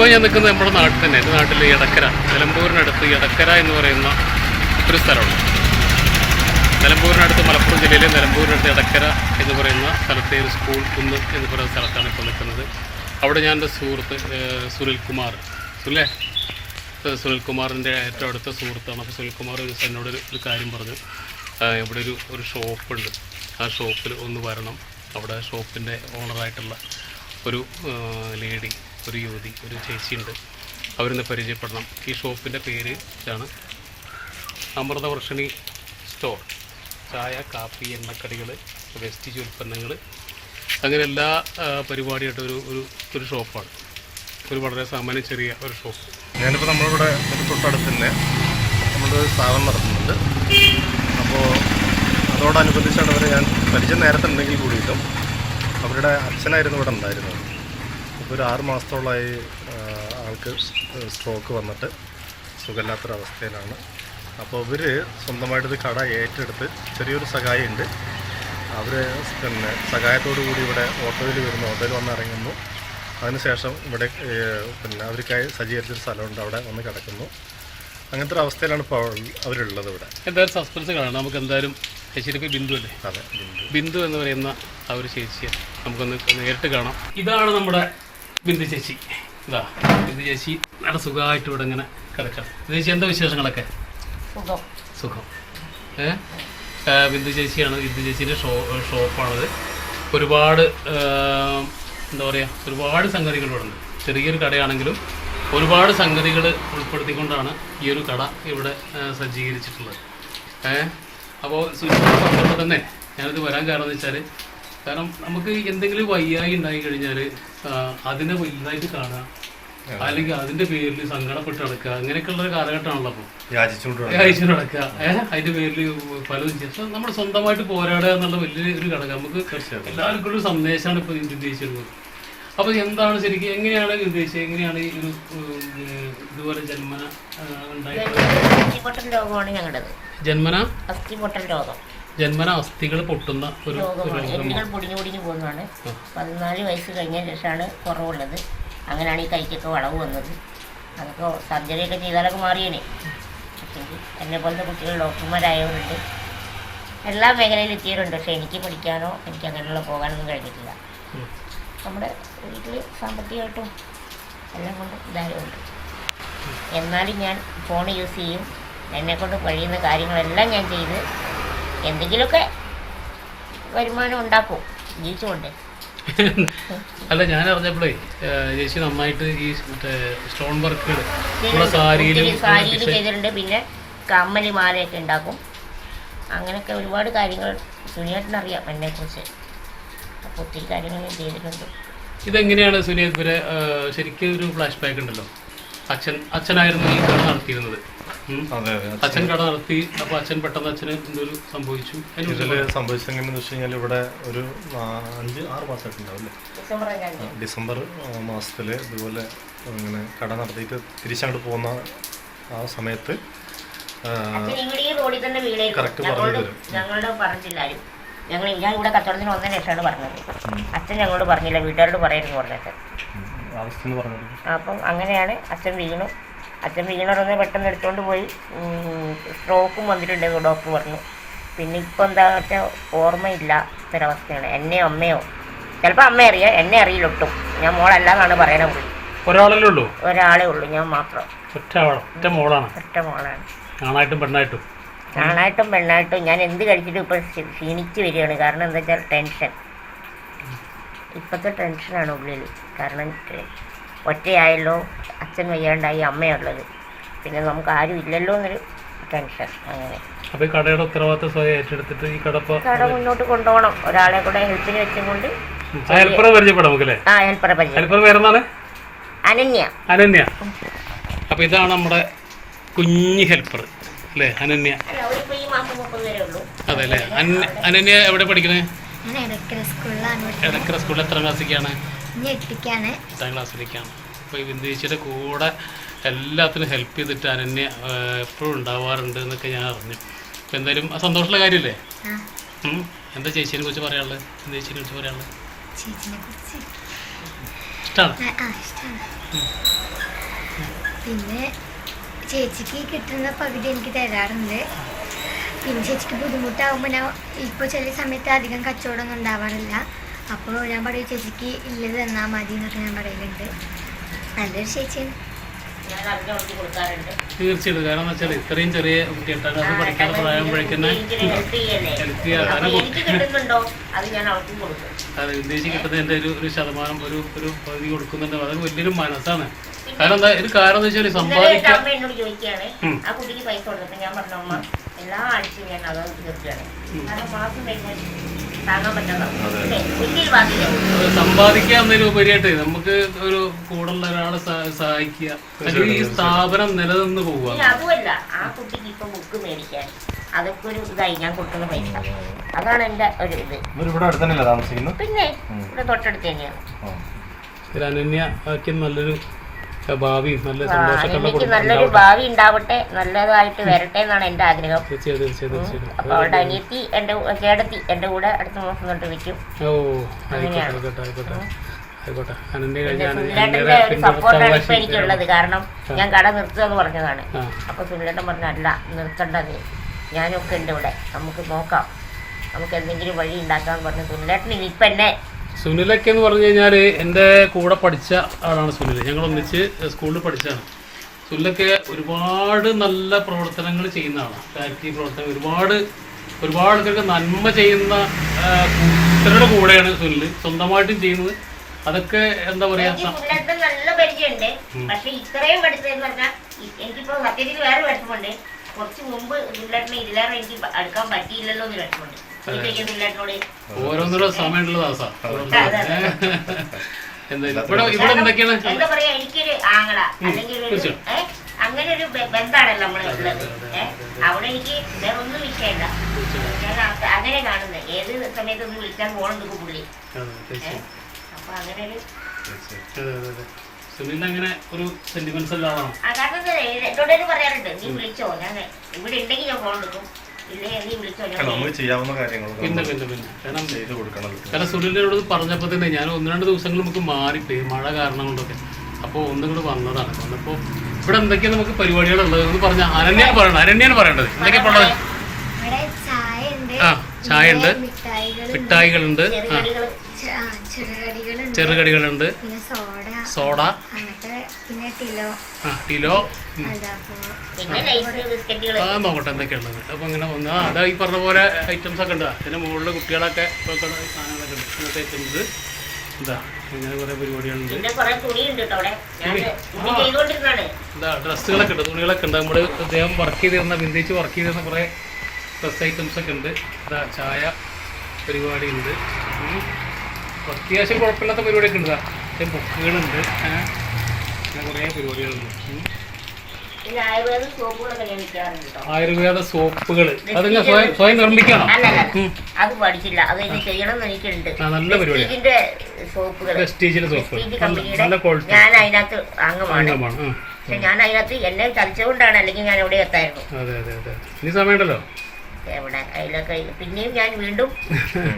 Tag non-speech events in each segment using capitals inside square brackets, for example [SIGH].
ഇപ്പോൾ ഞാൻ നിൽക്കുന്നത് നമ്മുടെ നാട്ടിൽ തന്നെ. എന്റെ നാട്ടിൽ എടക്കര നിലമ്പൂരിനടുത്ത് എടക്കര എന്ന് പറയുന്ന ഒരു സ്ഥലമുണ്ട്. നിലമ്പൂരിനടുത്ത് മലപ്പുറം ജില്ലയിലെ നിലമ്പൂരിനടുത്ത് എടക്കര എന്ന് പറയുന്ന സ്ഥലത്തെ ഒരു സ്കൂൾ കുന്ന് എന്ന് പറയുന്ന സ്ഥലത്താണ് ഇപ്പോൾ നിൽക്കുന്നത്. അവിടെ ഞാൻ എന്റെ സുഹൃത്ത് സുനിൽ കുമാർ ഏഹ്, സുനിൽ കുമാറിന്റെ ഏറ്റവും അടുത്ത സുഹൃത്താണ്. അപ്പോൾ സുനിൽ കുമാർ എന്നോട് ഒരു കാര്യം പറഞ്ഞു. ഇവിടെ ഒരു ഒരു ഷോപ്പുണ്ട്. ആ ഷോപ്പിൽ ഒന്ന് വരണം. അവിടെ ഷോപ്പിന്റെ ഓണറായിട്ടുള്ള ഒരു ലേഡി ഒരു യുവതി ഒരു ചേച്ചിയുണ്ട്. അവരൊന്ന് പരിചയപ്പെടണം. ഈ ഷോപ്പിന്റെ പേര് ഇതാണ് അമൃതവർഷിണി സ്റ്റോർ. ചായ കാപ്പി എണ്ണക്കടികൾ വെസ്റ്റേജ് ഉൽപ്പന്നങ്ങൾ അങ്ങനെ എല്ലാ പരിപാടിയായിട്ടൊരു പരിപാടിയായിട്ട് ഒരു ഒരു ഷോപ്പാണ്. ഒരു വളരെ സാമാന്യം ചെറിയ ഒരു ഷോപ്പ്. ഞാനിപ്പോൾ നമ്മളിവിടെ തൊട്ടടുത്തന്നെ തൊട്ടടുത്ത് തന്നെ നമ്മളൊരു സ്ഥാപനം നടത്തുന്നുണ്ട്. അപ്പോൾ അതോടനുബന്ധിച്ചാണ് അവരെ ഞാൻ പരിചയം നേരത്തെ ഉണ്ടെങ്കിൽ കൂടിയിട്ടും അവരുടെ അച്ഛനായിരുന്നു ഇവിടെ ഉണ്ടായിരുന്നത്. ഒരു ആറ് മാസത്തോളമായി ആൾക്ക് സ്ട്രോക്ക് വന്നിട്ട് സുഖമില്ലാത്തൊരവസ്ഥയിലാണ്. അപ്പോൾ ഇവർ സ്വന്തമായിട്ട് ഇത് കട ഏറ്റെടുത്ത് ചെറിയൊരു സഹായം ഉണ്ട് അവർ പിന്നെ സഹായത്തോടു കൂടി ഇവിടെ ഓട്ടോയിൽ വരുന്നു. ഓട്ടോയിൽ വന്ന് ഇറങ്ങുന്നു. അതിനുശേഷം ഇവിടെ പിന്നെ അവർക്കായി സജ്ജീകരിച്ചൊരു സ്ഥലമുണ്ട്. അവിടെ വന്ന് കിടക്കുന്നു. അങ്ങനത്തെ ഒരു അവസ്ഥയിലാണ് ഇപ്പോൾ അവരുള്ളത് ഇവിടെ. എന്തായാലും സസ്പെൻസ് കാണാം. നമുക്ക് എന്തായാലും പേര് ബിന്ദു അല്ലേ? അതെ ബിന്ദു. ബിന്ദു എന്ന് പറയുന്ന ആ ഒരു ചേച്ചിയെ നമുക്കൊന്ന് നേരിട്ട് കാണാം. ഇതാണ് നമ്മുടെ ബിന്ദു ചേച്ചി. ഇതാ ബിന്ദു ചേച്ചി നല്ല സുഖമായിട്ട് ഇവിടെ ഇങ്ങനെ കിടക്കണം ചേച്ചി എന്താ വിശേഷങ്ങളൊക്കെ? സുഖം. സുഖം. ബിന്ദു ചേച്ചിയാണ് ബിന്ദു ചേച്ചീന്റെ ഷോ ഷോപ്പാണത്. ഒരുപാട് എന്താ പറയുക ഒരുപാട് സംഗതികൾ ഇവിടെ ഉണ്ട് ചെറിയൊരു കടയാണെങ്കിലും ഒരുപാട് സംഗതികൾ ഉൾപ്പെടുത്തിക്കൊണ്ടാണ് ഈ ഒരു കട ഇവിടെ സജ്ജീകരിച്ചിട്ടുള്ളത്. ഏ? അപ്പോൾ പറഞ്ഞപ്പോൾ തന്നെ ഞാനിത് വരാൻ കാരണം എന്ന് വെച്ചാൽ കാരണം നമുക്ക് എന്തെങ്കിലും വയ്യായി ഉണ്ടായി കഴിഞ്ഞാൽ അതിനെ വലുതായിട്ട് കാണുക അല്ലെങ്കിൽ അതിന്റെ പേരിൽ സങ്കടപ്പെട്ട് നടക്കുക. അങ്ങനെയൊക്കെയുള്ള ഒരു കാലഘട്ടമാണല്ലോ അപ്പോൾ. യാചിച്ചു നടക്കുക. ഏഹ് അതിന്റെ പേരിൽ പലതും ചെയ്യാം. നമ്മൾ സ്വന്തമായിട്ട് പോരാടുക എന്നുള്ള വലിയ ഒരു ഘടകം. നമുക്ക് എല്ലാവർക്കും ഒരു സന്ദേശമാണ് ഇപ്പോൾ ഉദ്ദേശിച്ചിരുന്നത് അപ്പൊ എന്താണ് ശരിക്കും എങ്ങനെയാണ് ഉദ്ദേശിച്ചത്? എങ്ങനെയാണ് ഈ ഒരു ഇതുപോലെ ജന്മന ഉണ്ടായിട്ടുള്ളത്? ജന്മന അസ്ഥിപൊട്ടൽ രോഗം. ജന്മന അസ്ഥികൾ പൊട്ടുന്ന ഒരു രോഗമാണ്. എല്ലുകൾ പൊടിഞ്ഞു പൊടിഞ്ഞു പോകുന്നതാണ്. പതിനാല് വയസ്സ് കഴിഞ്ഞ ശേഷമാണ് കുറവുള്ളത്. അങ്ങനെയാണ് ഈ കൈക്കൊക്കെ വളവ് വന്നത്. അതൊക്കെ സർജറിയൊക്കെ ചെയ്താലൊക്കെ മാറിയേനെ. എന്നെ പോലത്തെ കുട്ടികൾ ഡോക്ടർമാരായവരുണ്ട്. എല്ലാ മേഖലയിലും എത്തിയവരുണ്ട്. പക്ഷെ എനിക്ക് പഠിക്കാനോ എനിക്ക് അങ്ങനെയുള്ള പോകാനൊന്നും കഴിഞ്ഞിട്ടില്ല. നമ്മുടെ വീട്ടിൽ സാമ്പത്തികമായിട്ടും എല്ലാം കൊണ്ട് ഇതായതുണ്ട് എന്നാലും ഞാൻ ഫോൺ യൂസ് ചെയ്യും. എന്നെക്കൊണ്ട് കഴിയുന്ന കാര്യങ്ങളെല്ലാം ഞാൻ ചെയ്ത് എന്തെങ്കിലുമൊക്കെ വരുമാനം ഉണ്ടാക്കും. ജീവിച്ചുകൊണ്ട് അല്ല ഞാൻ അറിഞ്ഞപ്പോഴേ ചേച്ചി നന്നായിട്ട് ഈ മറ്റേ സ്റ്റോൺ വർക്ക് സാരിയിൽ ചെയ്തിട്ടുണ്ട്. പിന്നെ കമ്മലി മാലയൊക്കെ ഉണ്ടാക്കും. അങ്ങനെയൊക്കെ ഒരുപാട് കാര്യങ്ങൾ സുനിയേട്ടനറിയാം എന്നെക്കുറിച്ച്. അപ്പോൾ ഒത്തിരി കാര്യങ്ങൾ ചെയ്തിട്ടുണ്ട്. ഇതെങ്ങനെയാണ് സുനിയത് ശരിക്കും ഒരു ഫ്ലാഷ് ബാക്ക് ഉണ്ടല്ലോ. അച്ഛൻ അച്ഛനായിരുന്നു ഈ നടത്തിയിരുന്നത്. അച്ഛൻ. കട നടത്തി. അപ്പോൾ അച്ഛൻ പെട്ടെന്ന് അച്ഛന് എന്തൊരു സംഭവിച്ചു. ഇതിൽ സംഭവിച്ചത് എങ്ങനെയെന്ന് വെച്ച് കഴിഞ്ഞാൽ ഇവിടെ ഒരു അഞ്ച് ആറ് മാസമായിട്ട് ഡിസംബർ മാസത്തിൽ മാസത്തിൽ ഇതുപോലെ ഇങ്ങനെ കട നടത്തിയിട്ട് തിരിച്ചങ്ങോട്ട് പോകുന്ന ആ സമയത്ത് കറക്റ്റ് പറഞ്ഞു ഞങ്ങളോട് തരും. ഞങ്ങളോട് പറഞ്ഞില്ല ഞങ്ങൾ ഞാൻ ഇവിടെ കച്ചവടത്തിന് ഒന്നര ലക്ഷമാണ് പറഞ്ഞത്. അച്ഛൻ ഞങ്ങളോട് പറഞ്ഞില്ല. വീട്ടുകാരോട് പറയരുത് പറഞ്ഞത് അപ്പം അങ്ങനെയാണ് അച്ഛൻ വീണു. അച്ഛൻ വീണുടനെ പെട്ടെന്ന് എടുത്തുകൊണ്ട് പോയി. സ്ട്രോക്കും വന്നിട്ടുണ്ടെന്ന് ഡോക്ടർ പറഞ്ഞു. പിന്നെ ഇപ്പോൾ എന്താ വെച്ചാൽ ഓർമ്മയില്ല ഒരവസ്ഥയാണ് എന്നെയോ അമ്മയോ? ചിലപ്പോൾ അമ്മ അറിയാം. എന്നെ അറിയില്ല ഒട്ടും. ഞാൻ മോളല്ലാന്നാണ് പറയണ പോയി ഒരാളല്ലേ ഉള്ളൂ? ഒരാളേ ഉള്ളൂ ഞാൻ മാത്രം. ഒറ്റ ഒറ്റ മോളാണ്. ഒറ്റ മോളാണ്. ആണായിട്ടും പെണ്ണായിട്ടും? ആണായിട്ടും പെണ്ണായിട്ടും ഞാൻ എന്ത് കഴിച്ചിട്ടും ഇപ്പൊ ക്ഷീണിച്ച് വരികയാണ്. കാരണം എന്താ വെച്ചാൽ ടെൻഷൻ. ഇപ്പോഴത്തെ ടെൻഷനാണ് ഉള്ളിൽ കാരണം ഒറ്റയായല്ലോ അച്ഛൻ വയ്യാണ്ടായി അമ്മയുള്ളത്. പിന്നെ നമുക്ക് ആരും ഇല്ലല്ലോ എന്നൊരു ടെൻഷൻ അങ്ങനെ. അപ്പോൾ ഈ കടയുടെ ഉത്തരവാദിത്തം സ്വയം ഏറ്റെടുത്തിട്ട് ഈ കട കട മുന്നോട്ട് കൊണ്ടുപോകണം. ഒരാളെ കൂടെ ഹെൽപ്പിന് വെച്ചും കൊണ്ട് ഹെൽപ്പറെ പരിചയപ്പെടാം നമുക്കല്ലേ ആ ഹെൽപ്പറെ പരിചയം. ഹെൽപ്പർ പേരെന്താണ്? അനന്യ. അനന്യ. അപ്പോൾ ഇതാണ് നമ്മുടെ കുഞ്ഞ് ഹെൽപ്പർ അല്ലേ അനന്യ? അല്ല ഈ മാസം മുപ്പത് വരെ ഉള്ളൂ. അതെ അല്ലേ? അനന്യ എവിടെ പഠിക്കണേ? എടക്കര സ്കൂളിൽ എത്ര ക്ലാസ്സിലേക്കാണ്? ഇനി എട്ടിക്കാണ് എട്ടാം ക്ലാസ്സിലേക്കാണ് അപ്പോൾ ഈ ബിന്ദു ചേച്ചിയുടെ കൂടെ എല്ലാത്തിനും ഹെൽപ്പ് ചെയ്തിട്ട് അനന്യ എപ്പോഴും ഉണ്ടാവാറുണ്ട് എന്നൊക്കെ ഞാൻ അറിഞ്ഞു. അപ്പോൾ എന്തായാലും ആ സന്തോഷമുള്ള കാര്യമല്ലേ? എന്താ ചേച്ചിനെ കുറിച്ച് പറയാനുള്ളത്? എന്താ ചേച്ചിനെ കുറിച്ച് പറയാനുള്ളത്? ഇഷ്ടമാണ് പിന്നെ ചേച്ചിക്ക് കിട്ടുന്ന പകുതി എനിക്ക് തരാറുണ്ട്. പിന്നെ ചേച്ചിക്ക് ബുദ്ധിമുട്ടാകുമ്പോൾ ഞാൻ ഇപ്പോൾ ചില സമയത്ത് അധികം കച്ചവടമൊന്നും ഉണ്ടാവാറില്ല. അപ്പോൾ ഞാൻ പറയും ചേച്ചിക്ക് ഇല്ലത് തന്നാൽ മതി എന്നൊക്കെ ഞാൻ പറയലുണ്ട്. നല്ലൊരു ചേച്ചിയാണ്. കൊടുക്കാറുണ്ട്. തീർച്ചയായിട്ടും. കാരണം എന്ന് വെച്ചാൽ ഇത്രയും ചെറിയ കുട്ടി എട്ടാം ക്ലാസ് പഠിക്കാൻ പ്രായമ്പോഴേക്കന്നെ അത് ഉദ്ദേശിച്ച് കിട്ടുന്നതിന്റെ ഒരു ഒരു ശതമാനം ഒരു ഒരു പകുതി കൊടുക്കുന്നുണ്ട്. അത് വലിയൊരു മനസ്സാണ്. കാരണം എന്താ ഒരു കാരണം എന്ന് വെച്ചാൽ സമ്പാദിക്കാൻ എന്നോട് ചോദിക്കുകയാണ് ആ കുട്ടിക്ക് പൈസ ഞാൻ പറഞ്ഞു അമ്മ എല്ലാ ആഴ്ചയും ഞാൻ അത് തീർക്കുകയാണ്. കാരണം മാസം അത്. നമുക്ക് ഒരു കൂടുള്ള ഒരാളെ സഹ- സഹായിക്കുക. അല്ലെങ്കിൽ ഈ സ്ഥാപനം നിലനിന്ന് പോവുക. അതുമല്ല. ആ കുട്ടിക്ക് ഇപ്പൊ ബുക്ക് മേടിക്കാൻ. അതൊക്കെ ഒരു ഇതായി. ഞാൻ കൊടുക്കുന്ന പൈസ. അതാണ് എന്റെ ഒരു ഇത്. ഇവിടെ അടുത്ത് തന്നെയല്ലേ താമസിക്കുന്നു പിന്നെ ഇവിടെ തൊട്ടടുത്ത് തന്നെയാണ്. അനന്യ ആക്കി ഭാവിയും നല്ല എനിക്ക് നല്ലൊരു ഭാവി ഉണ്ടാവട്ടെ. നല്ലതായിട്ട് വരട്ടെ എന്നാണ് എന്റെ ആഗ്രഹം. അപ്പൊ അവളുടെ അനിയത്തി എന്റെ കൂ- എന്റെ കൂടെ അടുത്ത മാസം തൊട്ട് വിൽക്കും ഓ ആയിക്കോട്ടെ സപ്പോർട്ടാണ് ഇപ്പൊ എനിക്കുള്ളത്. കാരണം ഞാൻ കട നിർത്തുമെന്ന് പറഞ്ഞതാണ്. അപ്പൊ സുനിലേട്ടൻ പറഞ്ഞ അല്ല നിർത്തണ്ടത് ഞാനൊക്കെ ഉണ്ട് ഇവിടെ നമുക്ക് നോക്കാം. നമുക്ക് എന്തെങ്കിലും വഴി ഉണ്ടാക്കാന്ന് പറഞ്ഞു സുനിലേട്ടൻ ഇപ്പൊ എന്നെ സുനിലൊക്കെ എന്ന് പറഞ്ഞു കഴിഞ്ഞാൽ എന്റെ കൂടെ പഠിച്ച ആളാണ് സുനിൽ ഞങ്ങൾ ഒന്നിച്ച് സ്കൂളിൽ പഠിച്ചാണ് സുനിലൊക്കെ ഒരുപാട് നല്ല പ്രവർത്തനങ്ങൾ ചെയ്യുന്ന ആളാണ്. ചാരിറ്റി പ്രവർത്തനം ഒരുപാട് ഒരുപാട് ആൾക്കാർക്ക് നന്മ ചെയ്യുന്ന കൂട്ടരുടെ കൂടെയാണ് സുനിൽ സ്വന്തമായിട്ടും ചെയ്യുന്നത്. അതൊക്കെ എന്താ പറയാ നല്ല പരിചയമുണ്ട്. പക്ഷെ ഇത്രയും പഠിച്ചതെന്ന് പറഞ്ഞാൽ എനിക്കിപ്പോ സത്യത്തിൽ വേറെ വിഷമമുണ്ട്. കുറച്ച് മുമ്പ് സുനിലേട്ടനെ ഇതിലേറെ എനിക്ക് അടുക്കാൻ പറ്റിയില്ലല്ലോ എന്ന് വിഷമമുണ്ട് എനിക്ക് സുനിലേട്ടനോട് ഓരോന്നോരോ സമയമുള്ള ദാസാ. എന്താ പറയാ എനിക്കൊരു ആങ്ങള അല്ലെങ്കിൽ ഒരു അങ്ങനെ ഒരു ബ- ബന്ധാണല്ലോ നമ്മൾ ഉള്ളത്. അവിടെ എനിക്ക് വേറെ ഒന്നും വിഷയമില്ല. ഞാൻ അങ്ങനെ കാണുന്നത്. ഏത് സമയത്തൊന്നും വിളിക്കാൻ പോകണമെന്ന് പുള്ളി. അപ്പൊ അങ്ങനെ ഒരു സുനിലിന് അങ്ങനെ ഒരു സെന്റിമെന്റ്സ് ഉള്ള ആളാണ് ആ, കാരണം എന്താ, എന്നോട് പറയാറുണ്ട് നീ വിളിച്ചോ? ഞാൻ ഇവിടെ ഉണ്ടെങ്കിൽ ഞാൻ ഫോൺ എടുക്കും. ഇല്ലേ നീ വിളിച്ചോ? ഞാൻ നമുക്ക് ചെയ്യാവുന്ന കാര്യങ്ങൾ പിന്നെ പിന്നെ പിന്നെ. കാരണം ചെയ്ത് കൊടുക്കണം കാരണം സുനിലിനോട് പറഞ്ഞപ്പോൾ തന്നെ ഞാൻ ഒന്ന് രണ്ട് ദിവസങ്ങൾ നമുക്ക് മാറിപ്പോയി മഴ കാരണം കൊണ്ടൊക്കെ അപ്പോൾ ഒന്നും കൂടെ വന്നതാണ്. വന്നപ്പോൾ ഇവിടെ എന്തൊക്കെയാണ് നമുക്ക് പരിപാടികളുള്ളത്? എന്ന് പറഞ്ഞ അനന്യാണ് പറയണത് അനന്യാണ് പറയേണ്ടത് എന്തൊക്കെയാ പറഞ്ഞത് ഇവിടെ ചായ ഉണ്ട് ആ ചായ ഉണ്ട് മിഠായികളുണ്ട് ആ, ചെറുകടികളുണ്ട്. സോഡ. പിന്നെ ടിലോ. ആ ആ നോക്കട്ടെ എന്തൊക്കെയുള്ളത്. അപ്പോൾ ഇങ്ങനെ വന്ന് ആ അതാ ഈ പറഞ്ഞ പോലെ ഐറ്റംസ് ഒക്കെ ഉണ്ട്. അതിന്റെ മുകളിൽ കുട്ടികളൊക്കെ സാധനങ്ങളൊക്കെ ഉണ്ട്. ഇന്നത്തെ ഐറ്റംസ് എന്താ ഇങ്ങനെ കുറേ പരിപാടികളുണ്ട്. എന്താ ഡ്രസ്സുകളൊക്കെ ഉണ്ട് തുണികളൊക്കെ ഉണ്ട്. നമ്മൾ അദ്ദേഹം വർക്ക് ചെയ്തിരുന്ന ബിന്ദിച്ച് വർക്ക് ചെയ്തിരുന്ന കുറേ ഡ്രസ് ഐറ്റംസ് ഒക്കെ ഉണ്ട്. ഇതാ ചായ പരിപാടി ഉണ്ട്. അത്യാവശ്യം കുഴപ്പമില്ലാത്ത പരിപാടിയൊക്കെ ഉണ്ട് അത്യാവശ്യം ബുക്കുകളുണ്ട്. അങ്ങനെ കുറേ പരിപാടികളുണ്ട്. ആയുർവേദ സോപ്പുകൾ. അതിങ്ങനെ സ്വയം സ്വയം നിർമ്മിക്കണം. അത് പഠിച്ചില്ല. അത് ചെയ്യണം എനിക്കുണ്ട്. നല്ല പരിപാടിയാണ് സോപ്പുകൾ നല്ല ക്വാളിറ്റി. ഞാൻ അതിനകത്ത് അംഗമാണ്. പക്ഷെ ഞാൻ അതിനകത്ത് എന്നെ ചതിച്ചുകൊണ്ടാണ് അല്ലെങ്കിൽ ഞാൻ എവിടെ എത്തായിരുന്നു. അതെ അതെ അതെ. ഇനി സമയമുണ്ടല്ലോ? എവിടെ? അതിലൊക്കെ പിന്നെയും ഞാൻ വീണ്ടും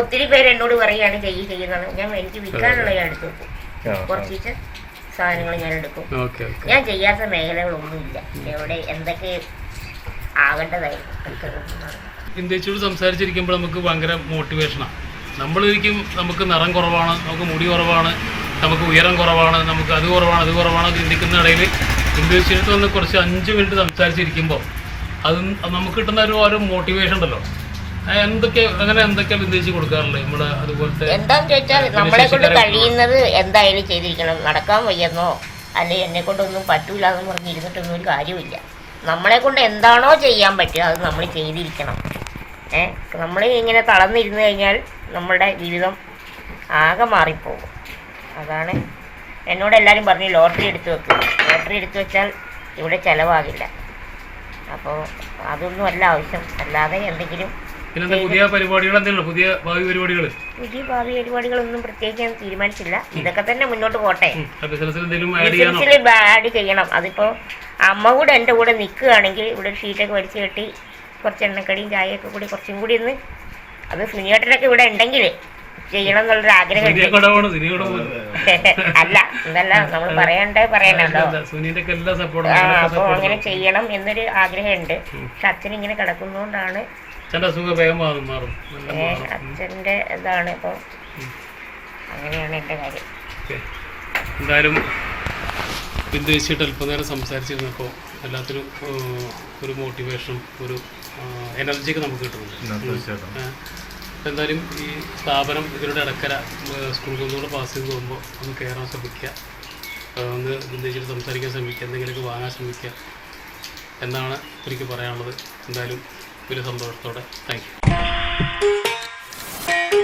ഒത്തിരി പേര് എന്നോട് പറയുകയാണ് ചെയ്യ് ചെയ്യുന്നത് ഞാൻ എനിക്ക് വിൽക്കാനുള്ള ഞാൻ എടുത്തു വെക്കും. കുറച്ച് സാധനങ്ങൾ ഞാൻ എടുക്കും. Okay okay. ഞാൻ ചെയ്യാത്ത മേഖലകളൊന്നുമില്ല എവിടെ എന്തൊക്കെ ആകേണ്ടതായിരുന്നു. ഇന്ത്യച്ചോട് സംസാരിച്ചിരിക്കുമ്പോൾ നമുക്ക് ഭയങ്കര മോട്ടിവേഷനാണ് നമ്മളൊരിക്കും നമുക്ക് നിറം കുറവാണ് നമുക്ക് മുടി കുറവാണ് നമുക്ക് ഉയരം കുറവാണ് നമുക്ക് അത് കുറവാണ് അത് കുറവാണ് ചിന്തിക്കുന്ന ഇടയിൽ ഇന്ത്യച്ചോട് വന്ന് കുറച്ച് അഞ്ച് മിനിറ്റ് സംസാരിച്ചിരിക്കുമ്പോൾ അത് നമുക്ക് കിട്ടുന്ന ഒരു ഓരോ മോട്ടിവേഷൻ ഉണ്ടല്ലോ. എന്തൊക്കെ അങ്ങനെ എന്തൊക്കെ കൊടുക്കാറുള്ളത്? അതുപോലത്തെ എന്താന്ന് ചോദിച്ചാൽ നമ്മളെ കൊണ്ട് കഴിയുന്നത് എന്തായാലും ചെയ്തിരിക്കണം. നടക്കാൻ വയ്യെന്നോ അല്ലെ എന്നെ കൊണ്ടൊന്നും പറ്റൂല എന്ന് പറഞ്ഞ് ഇരുന്നിട്ടൊന്നും ഒരു കാര്യമില്ല നമ്മളെ കൊണ്ട് എന്താണോ ചെയ്യാൻ പറ്റുക അത് നമ്മൾ ചെയ്തിരിക്കണം. ഏ നമ്മൾ ഇങ്ങനെ തളർന്നിരുന്നു കഴിഞ്ഞാൽ നമ്മളുടെ ജീവിതം ആകെ മാറിപ്പോകും. അതാണ് എന്നോട് എല്ലാവരും പറഞ്ഞു ലോട്ടറി എടുത്തു വെക്കും ലോട്ടറി എടുത്തു വെച്ചാൽ ഇവിടെ ചിലവാകില്ല. അപ്പോൾ അതൊന്നും അല്ല ആവശ്യം. അല്ലാതെ എന്തെങ്കിലും പിന്നെന്താ പുതിയ പരിപാടികൾ എന്തെങ്കിലും പുതിയ ഭാവി പരിപാടികൾ? പുതിയ ഭാവി പരിപാടികളൊന്നും പ്രത്യേകിച്ച് ഞാൻ തീരുമാനിച്ചില്ല. ഇതൊക്കെ തന്നെ മുന്നോട്ട് പോട്ടെ. ബിസിനസ്സിൽ ആഡ് ചെയ്യണം. അതിപ്പോ അമ്മ കൂടെ എന്റെ കൂടെ നിൽക്കുകയാണെങ്കിൽ ഇവിടെ ഷീറ്റ് ഷീറ്റൊക്കെ വലിച്ചു കെട്ടി കുറച്ച് എണ്ണക്കടിയും ചായയൊക്കെ കൂടി കുറച്ചും കൂടി ഒന്ന് അത് സുനിയേട്ടനൊക്കെ ഇവിടെ ഉണ്ടെങ്കിൽ ചെയ്യണം എന്നുള്ളൊരു ആഗ്രഹം [LAUGHS] അല്ല എന്നല്ല നമ്മൾ പറയണ്ടേ പറയണല്ലോ. അപ്പൊ അങ്ങനെ ചെയ്യണം എന്നൊരു ആഗ്രഹമുണ്ട്. പക്ഷെ അച്ഛൻ ഇങ്ങനെ കിടക്കുന്നോണ്ടാണ് അച്ഛന്റെ ഇതാണ് ഇപ്പൊ. അങ്ങനെയാണ് എന്റെ കാര്യം. എന്തായാലും ബിന്ദു ചേച്ചിയിട്ട് അല്പനേരം സംസാരിച്ചിരുന്നപ്പോൾ എല്ലാത്തിനും ഒരു മോട്ടിവേഷനും ഒരു എനർജിയൊക്കെ നമുക്ക് കിട്ടുന്നുണ്ട്. തീർച്ചയായിട്ടും. എന്തായാലും ഈ സ്ഥാപനം ഇതിലൂടെ ഇടക്കര ഏഹ്, സ്കൂൾ പാസ് ചെയ്ത് പോകുമ്പോൾ ഒന്ന് കയറാൻ ശ്രമിക്കുക. ഒന്ന് ഉദ്ദേശിച്ച് സംസാരിക്കാൻ ശ്രമിക്കുക. എന്തെങ്കിലുമൊക്കെ വാങ്ങാൻ ശ്രമിക്കുക. എന്നാണ് എനിക്ക് പറയാനുള്ളത്. എന്തായാലും വലിയ സന്തോഷത്തോടെ. Thank you